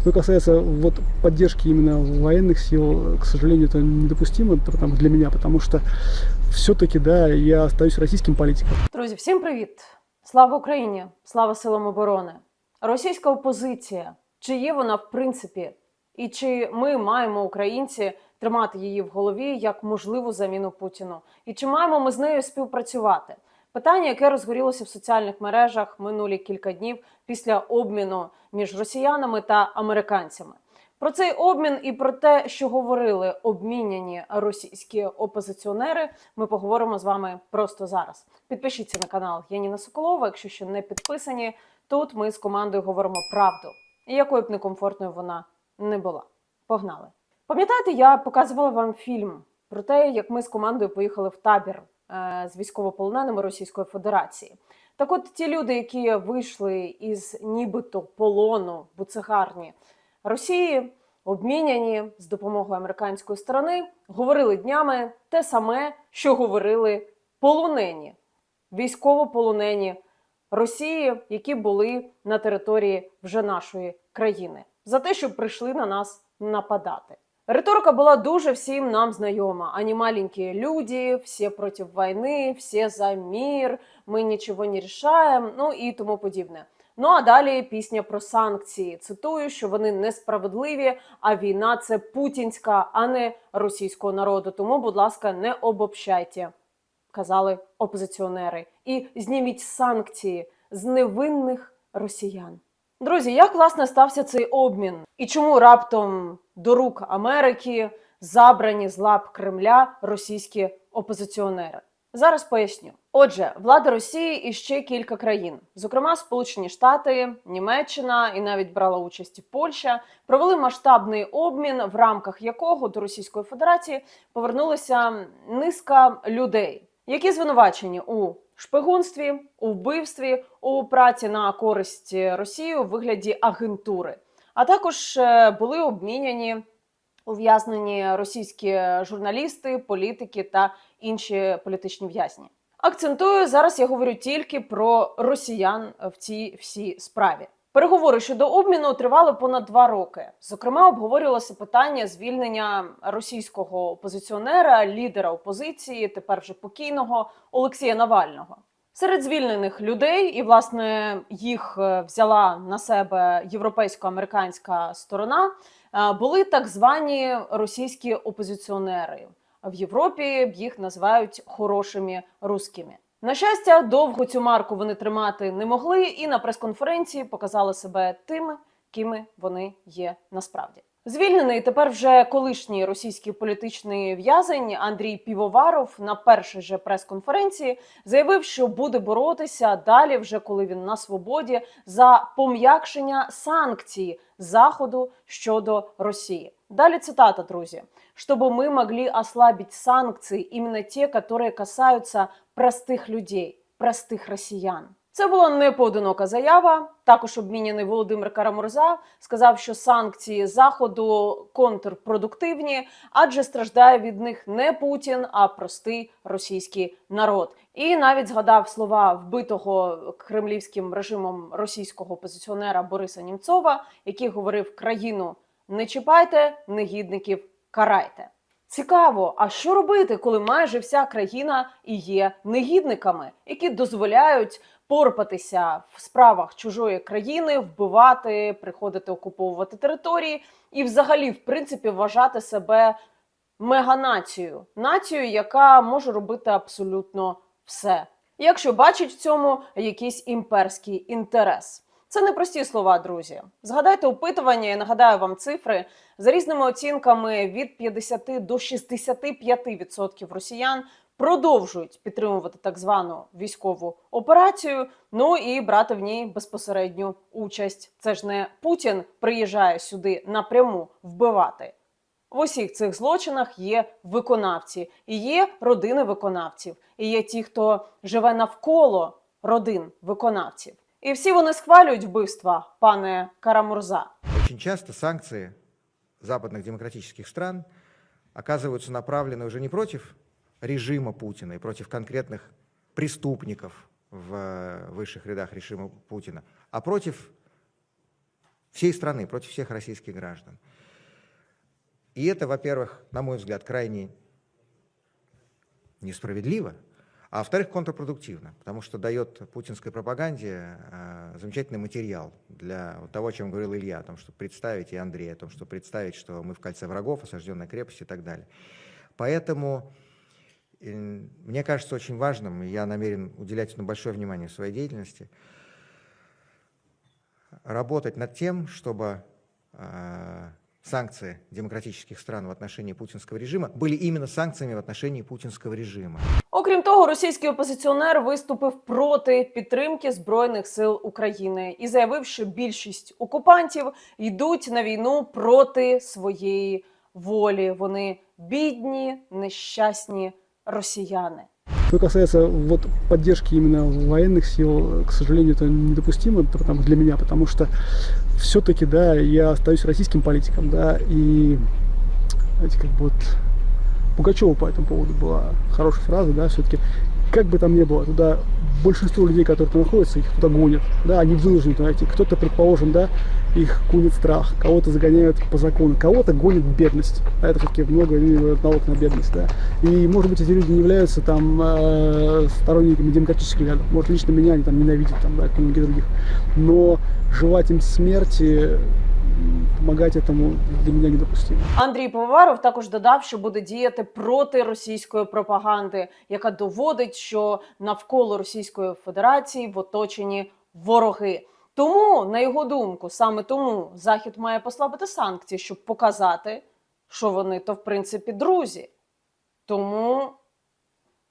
Что касается вот поддержки именно военных сил, к сожалению, это недопустимо потому- для меня, потому что все-таки, да, я остаюсь российским политиком. Друзі, всім привіт! Слава Україні! Слава силам оборони! Російська опозиція. Чи є вона в принципі? І чи ми маємо українці тримати її в голові як можливу заміну Путіну? І чи маємо ми з нею співпрацювати? Питання, яке розгорілося в соціальних мережах минулі кілька днів після обміну між росіянами та американцями. Про цей обмін і про те, що говорили обміняні російські опозиціонери, ми поговоримо з вами просто зараз. Підпишіться на канал Яніна Соколова, якщо ще не підписані. Тут ми з командою говоримо правду, і якою б некомфортною вона не була. Погнали! Пам'ятаєте, я показувала вам фільм про те, як ми з командою поїхали в табір з військовополоненими Російської Федерації. Так от ті люди, які вийшли із нібито полону буцегарні Росії, обміняні з допомогою американської сторони, говорили днями те саме, що говорили полонені, військовополонені Росії, які були на території вже нашої країни, за те, що прийшли на нас нападати. Риторика була дуже всім нам знайома. Ані маленькі люди, всі проти війни, всі за мир, ми нічого не рішаємо, ну і тому подібне. Ну а далі пісня про санкції. Цитую, що вони несправедливі, а війна це путінська, а не російського народу. Тому, будь ласка, не обобщайте, казали опозиціонери. І зніміть санкції з невинних росіян. Друзі, як власне стався цей обмін? І чому раптом до рук Америки забрані з лап Кремля російські опозиціонери? Зараз поясню. Отже, влада Росії і ще кілька країн, зокрема Сполучені Штати, Німеччина і навіть брала участь Польща, провели масштабний обмін, в рамках якого до Російської Федерації повернулася низка людей, які звинувачені у шпигунстві, у вбивстві, у праці на користь Росії у вигляді агентури, а також е, були обміняні ув'язнені російські журналісти, політики та інші політичні в'язні. Акцентую зараз. Я говорю тільки про росіян в цій всій справі. Переговори щодо обміну тривали понад два роки. Зокрема, обговорювалося питання звільнення російського опозиціонера, лідера опозиції, тепер вже покійного Олексія Навального. Серед звільнених людей, і власне їх е, взяла на себе європейсько-американська сторона, е, були так звані російські опозиціонери. В Європі їх називають хорошими русскими. На щастя, довго цю марку вони тримати не могли, і на прес-конференції показали себе тими, кими вони є насправді. Звільнений тепер вже колишній російський політичний в'язень Андрій Півоваров на першій же прес-конференції заявив, що буде боротися далі, вже коли він на свободі, за пом'якшення санкцій Заходу щодо Росії. Далі цитата, друзі. Чтобы мы могли ослабить санкции, именно те, которые касаются простих людей, простих росіян. Це була не поодинока заява. Також обміняний Володимир Карамурза сказав, що санкції заходу контрпродуктивні, адже страждає від них не Путін, а простий російський народ. І навіть згадав слова вбитого кремлівським режимом російського опозиціонера Бориса Німцова, який говорив країну не чіпайте, негідників карайте. Цікаво, а що робити, коли майже вся країна і є негідниками, які дозволяють порпатися в справах чужої країни, вбивати, приходити окуповувати території і, взагалі, в принципі, вважати себе меганацією, нацією, яка може робити абсолютно все, якщо бачить в цьому якийсь імперський інтерес. Це не прості слова, друзі. Згадайте опитування, я нагадаю вам цифри за різними оцінками від 50 до 65% росіян продовжують підтримувати так звану військову операцію. Ну і брати в ній безпосередню участь. Це ж не Путін приїжджає сюди напряму вбивати. В усіх цих злочинах є виконавці, і є родини виконавців, і є ті, хто живе навколо родин виконавців. І всі вони схвалюють вбивства, пане Карамурза. Очень часто санкции западных демократических стран оказываются направлены уже не против режима Путина и против конкретных преступников в э, высших рядах режима Путина, а против всей страны, против всех российских граждан. И это, во-первых, на мой взгляд, крайне несправедливо, а во-вторых, контрпродуктивно, потому что дает путинской пропаганде э, замечательный материал для того, о чем говорил Илья, о том, чтобы представить, и Андрей, о том, чтобы представить, что мы в кольце врагов, осажденная крепость и так далее. Поэтому э, мне кажется очень важным, и я намерен уделять этому большое внимание в своей деятельности, работать над тем, чтобы э, санкции демократических стран в отношении путинского режима были именно санкциями в отношении путинского режима. Окрім того, російський опозиціонер виступив проти підтримки збройних сил України і заявив, що більшість окупантів йдуть на війну проти своєї волі. Вони бідні, нещасні росіяни. Что касается вот поддержки именно военных сил, к сожалению, это недопустимо потому, для меня, потому что все-таки, да, я остаюсь российским политиком, да, и, знаете, как бы вот Пугачева по этому поводу была хорошая фраза, да, все-таки, как бы там ни было, туда большинство людей, которые там находятся, их туда гонят, да, они вынуждены туда идти. Кто-то, предположим, да, их кунет страх, кого-то загоняют по закону, кого-то гонит бедность. А это все-таки много налог на бедность, да. И, может быть, эти люди не являются там э, сторонниками демократических взглядов. Может, лично меня они там ненавидят, там, да, как многих других. Но желать им смерти, м, помогать этому для меня недопустимо. Андрій Пивоваров також додав, що буде діяти проти російської пропаганди, яка доводить, що навколо Російської Федерації в оточенні вороги. Тому, на його думку, саме тому Захід має послабити санкції, щоб показати, що вони то в принципі друзі. Тому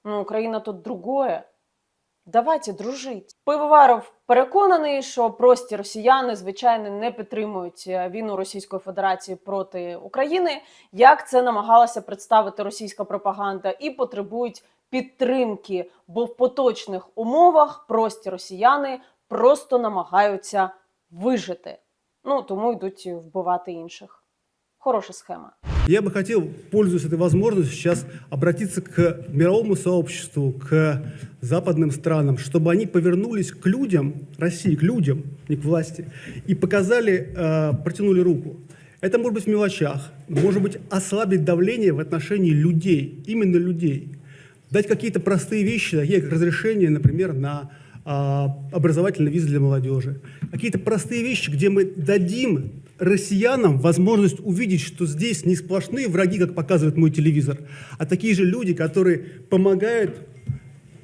ну, Україна тут другое. Давайте дружить. Пивоваров переконаний, що прості росіяни, звичайно, не підтримують е, війну Російської Федерації проти України, як це намагалася представити російська пропаганда, і потребують підтримки, бо в поточних умовах прості росіяни просто намагаються вижити. Ну тому йдуть вбивати інших. Хороша схема. Я бы хотел, пользуясь этой возможностью, сейчас обратиться к мировому сообществу, к западным странам, чтобы они повернулись к людям, России, к людям, не к власти, и показали, э, протянули руку. Это может быть в мелочах, может быть ослабить давление в отношении людей, именно людей. Дать какие-то простые вещи, такие как разрешение, например, на а, образовательные визы для молодежи. Какие-то простые вещи, где мы дадим россиянам возможность увидеть, что здесь не сплошные враги, как показывает мой телевизор, а такие же люди, которые помогают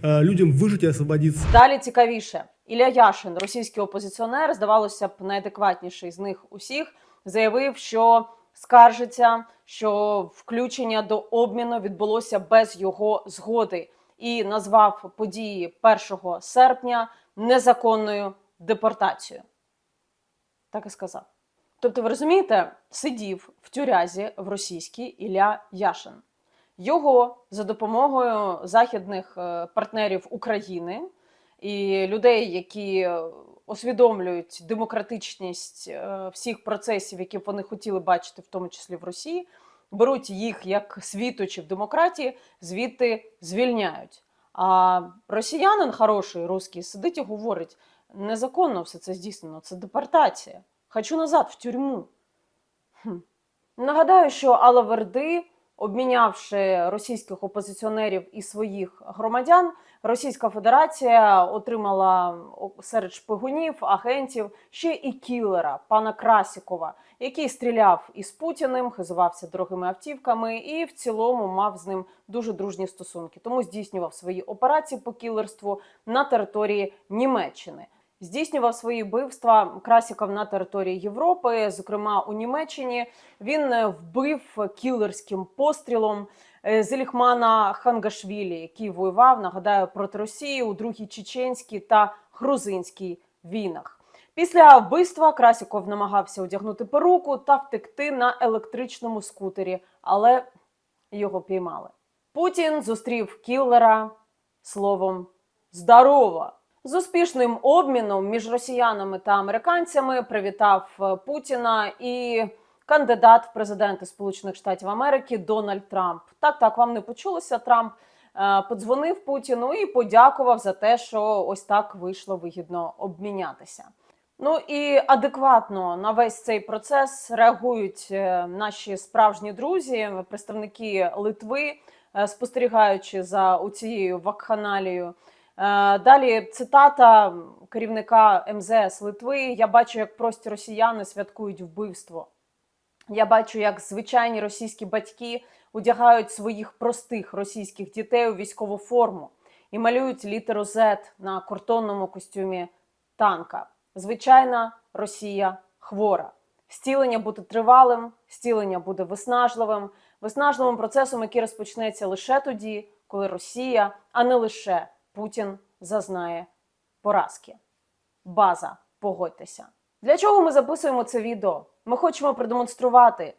э, людям выжить и освободиться. Далі цікавіше. Ілля Яшин, російський опозиціонер, здавалося б, найадекватніший з них усіх, заявив, що скаржиться, що включення до обміну відбулося без його згоди, і назвав події 1 серпня незаконною депортацією. Так і сказав. Тобто, ви розумієте, сидів в тюрязі в російській Ілля Яшин. Його за допомогою західних е, партнерів України і людей, які е, усвідомлюють демократичність е, всіх процесів, які вони хотіли бачити, в тому числі в Росії, беруть їх як світочів демократії, звідти звільняють. А росіянин хороший русський сидить і говорить: незаконно все це здійснено, це депортація. Хочу назад в тюрму. Хм. Нагадаю, що Алла Верди, обмінявши російських опозиціонерів і своїх громадян, Російська Федерація отримала серед шпигунів, агентів ще і кілера пана Красікова, який стріляв із Путіним, хизувався дорогими автівками і в цілому мав з ним дуже дружні стосунки. Тому здійснював свої операції по кілерству на території Німеччини. Здійснював свої вбивства Красіков на території Європи, зокрема у Німеччині. Він е, вбив кілерським пострілом е, Зеліхмана Хангашвілі, який воював, нагадаю, проти Росії у другій чеченській та грузинській війнах. Після вбивства Красіков намагався одягнути перуку та втекти на електричному скутері, але його піймали. Путін зустрів кіллера словом здорово. З успішним обміном між росіянами та американцями привітав е, Путіна і кандидат в президенти Сполучених Штатів Америки Дональд Трамп. Так, так, вам не почулося. Трамп е, подзвонив Путіну і подякував за те, що ось так вийшло вигідно обмінятися. Ну і адекватно на весь цей процес реагують е, наші справжні друзі, представники Литви, спостерігаючи за цією вакханалією. Е, Далі цитата керівника МЗС Литви: Я бачу, як прості росіяни святкують вбивство. Я бачу, як звичайні російські батьки одягають своїх простих російських дітей у військову форму і малюють літеру Z на картонному костюмі танка. Звичайна Росія хвора. Стілення буде тривалим, стілення буде виснажливим, виснажливим процесом, який розпочнеться лише тоді, коли Росія, а не лише Путін зазнає поразки. База, погодьтеся. Для чого ми записуємо це відео? Ми хочемо продемонструвати,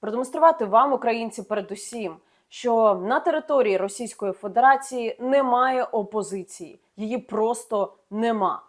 продемонструвати вам, українці, передусім, що на території Російської Федерації немає опозиції, її просто нема.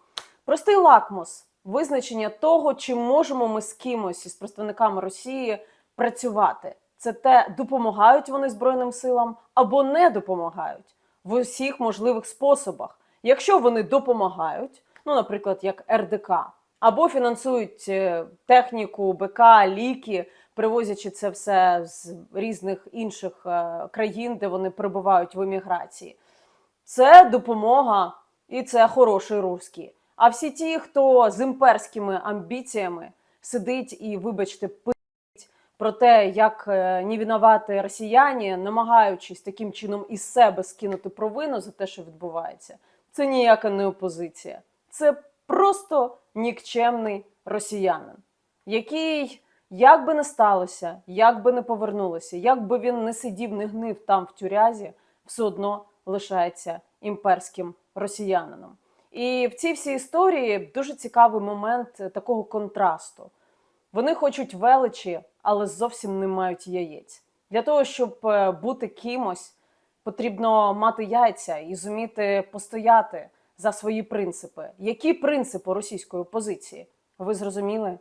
Простий лакмус визначення того, чи можемо ми з кимось із представниками Росії працювати. Це те, допомагають вони Збройним силам або не допомагають в усіх можливих способах. Якщо вони допомагають, ну, наприклад, як РДК, або фінансують е, техніку, БК, ліки, привозячи це все з різних інших е, країн, де вони перебувають в еміграції. Це допомога і це хороший русський. А всі ті, хто з імперськими амбіціями сидить і, вибачте, пить про те, як е, не винувати росіяни, намагаючись таким чином із себе скинути провину за те, що відбувається, це ніяка не опозиція. Це просто нікчемний росіянин, який, як би не сталося, як би не повернулося, як би він не сидів, не гнив там в тюрязі, все одно лишається імперським росіянином. І в цій всій історії дуже цікавий момент такого контрасту. Вони хочуть величі, але зовсім не мають яєць. Для того, щоб е, бути кимось, потрібно мати яйця і зуміти постояти за свої принципи. Які принципи російської опозиції? Ви зрозуміли?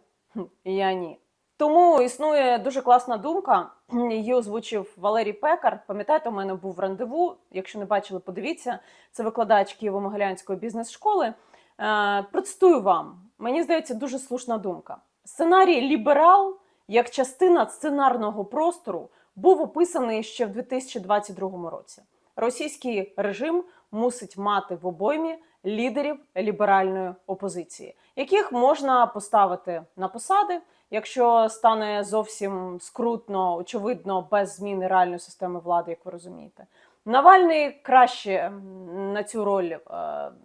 Я ні. Тому існує дуже класна думка. Її озвучив Валерій Пекар. Пам'ятаєте, у мене був рандеву. Якщо не бачили, подивіться. Це викладач Києво-Могилянської бізнес-школи. Е, Процитую вам. Мені здається, дуже слушна думка. Сценарій Ліберал як частина сценарного простору був описаний ще в 2022 році. Російський режим мусить мати в обоймі лідерів ліберальної опозиції, яких можна поставити на посади, якщо стане зовсім скрутно, очевидно, без зміни реальної системи влади, як ви розумієте. Навальний краще на цю роль е,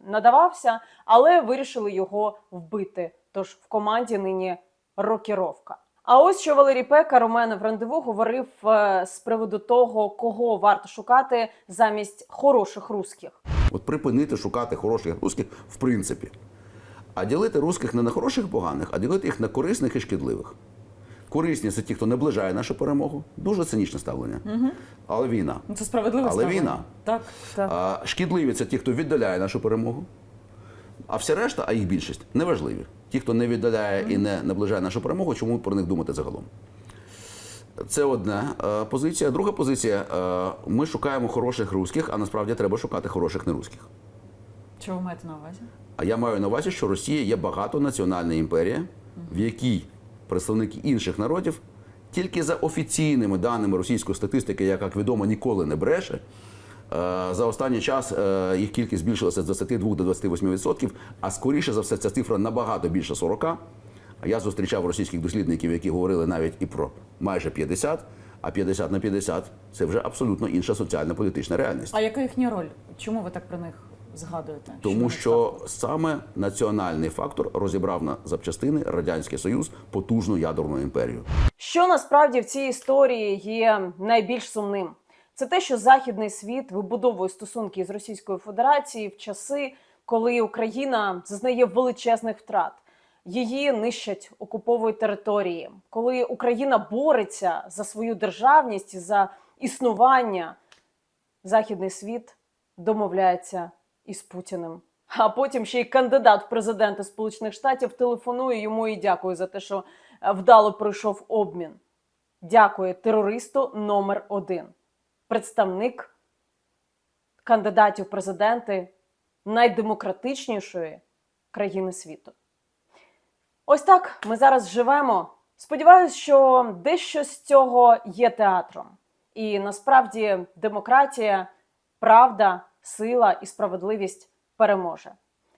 надавався, але вирішили його вбити. Тож в команді нині рокіровка. А ось що Валерій Пекар у мене в рандеву говорив е, з приводу того, кого варто шукати замість хороших русських. От припинити шукати хороших русських в принципі. А ділити русських не на хороших і поганих, а ділити їх на корисних і шкідливих. Корисні це ті, хто наближає нашу перемогу. Дуже цинічне ставлення. Але війна. Ну, Це справедливе Але ставлення. війна. Так, так. А шкідливі це ті, хто віддаляє нашу перемогу. А вся решта, а їх більшість, неважливі. Ті, хто не віддаляє і не наближає нашу перемогу, чому про них думати загалом? Це одна е, позиція. Друга позиція е, ми шукаємо хороших русських, а насправді треба шукати хороших нерусських. Чого ви маєте на увазі? А я маю на увазі, що Росія є багатонаціональна імперія, в якій представники інших народів тільки за офіційними даними російської статистики, яка, як відомо, ніколи не бреше. Е, За останній час е, їх кількість збільшилася з 22 до 28 відсотків, а скоріше за все ця цифра набагато більше 40. А Я зустрічав російських дослідників, які говорили навіть і про майже 50, а 50 на 50 – це вже абсолютно інша соціально-політична реальність. А яка їхня роль? Чому ви так про них згадуєте? Тому що саме національний фактор розібрав на запчастини Радянський Союз потужну ядерну імперію. Що насправді в цій історії є найбільш сумним? Це те, що західний світ вибудовує стосунки з Російською Федерацією в часи, коли Україна зазнає величезних втрат. Її нищать, окуповують території, коли Україна бореться за свою державність за існування, західний світ домовляється із Путіним. А потім ще й кандидат в президенти Сполучених Штатів телефонує йому і дякує за те, що е, вдало пройшов обмін. Дякує терористу номер один, представник кандидатів президенти найдемократичнішої країни світу. Ось так ми зараз живемо. Сподіваюсь, що дещо з цього є театром. І насправді демократія, правда, сила і справедливість переможе.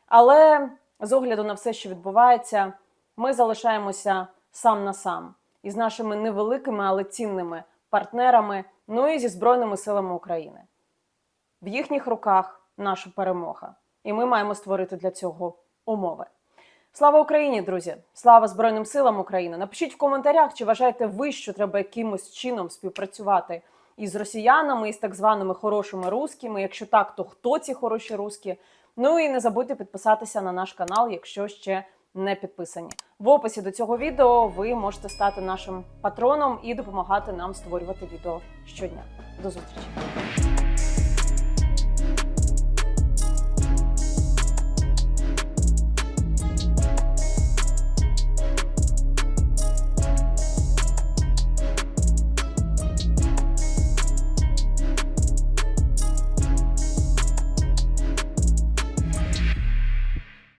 Але з огляду на все, що відбувається, ми залишаємося сам на сам із нашими невеликими, але цінними партнерами, ну і зі Збройними силами України. В їхніх руках наша перемога, і ми маємо створити для цього умови. Слава Україні, друзі! Слава Збройним силам України! Напишіть в коментарях, чи вважаєте ви, що треба якимось чином співпрацювати із росіянами, із так званими хорошими русскими. Якщо так, то хто ці хороші русські? Ну і не забудьте підписатися на наш канал, якщо ще не підписані. В описі до цього відео ви можете стати нашим патроном і допомагати нам створювати відео щодня. До зустрічі!